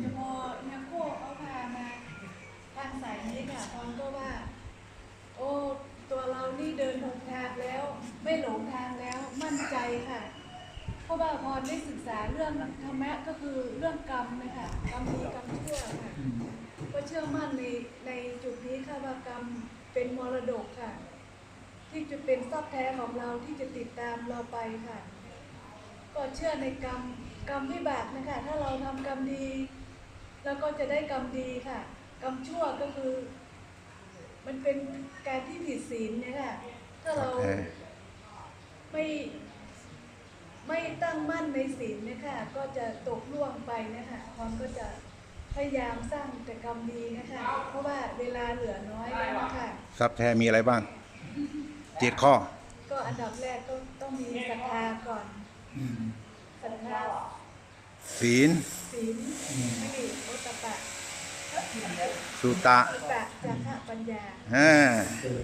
แต่พอเนี่ยโคเอาพามาทางสายนี้ค่ะพรก็ว่า โอ้ตัวเรานี่เดินหงทางแล้ว ไม่หลงทางแล้วมั่นใจค่ะ เพราะว่าพรได้ศึกษาเรื่องธรรมะก็คือเรื่องกรรมนะคะกรรมดีกรรมชั่วค่ะก็เชื่อมั่นในในจุดนี้ค่ะว่ากรรมเป็นมรดกค่ะ ที่จะเป็นทรัพย์แท้ของเราที่จะติดตามเราไปค่ะ ก็เชื่อในกรรม กรรมวิบากนะคะถ้าเราทำกรรมดีแล้วก็จะได้กรรมดีค่ะ กรรมชั่วก็คือ มันเป็นการที่ผิดศีลเนี่ยค่ะถ้าเราโอเคไม่ไม่ตั้งมั่นในศีลเนี่ยค่ะก็จะตกล่วงไปนะคะความก็จะพยายามสร้างแต่กรรมดีนะคะเพราะว่าเวลาเหลือน้อยแล้วนะคะทรัพย์แท้มีอะไรบ้างเจ็ดข้อ ก็อันดับแรกก็ต้องมีศรัทธาก่อนอืมศรัทธา ศีลศีลไม่ดีโอตตปะสุตะ สุตะจาระปัญญาอ่า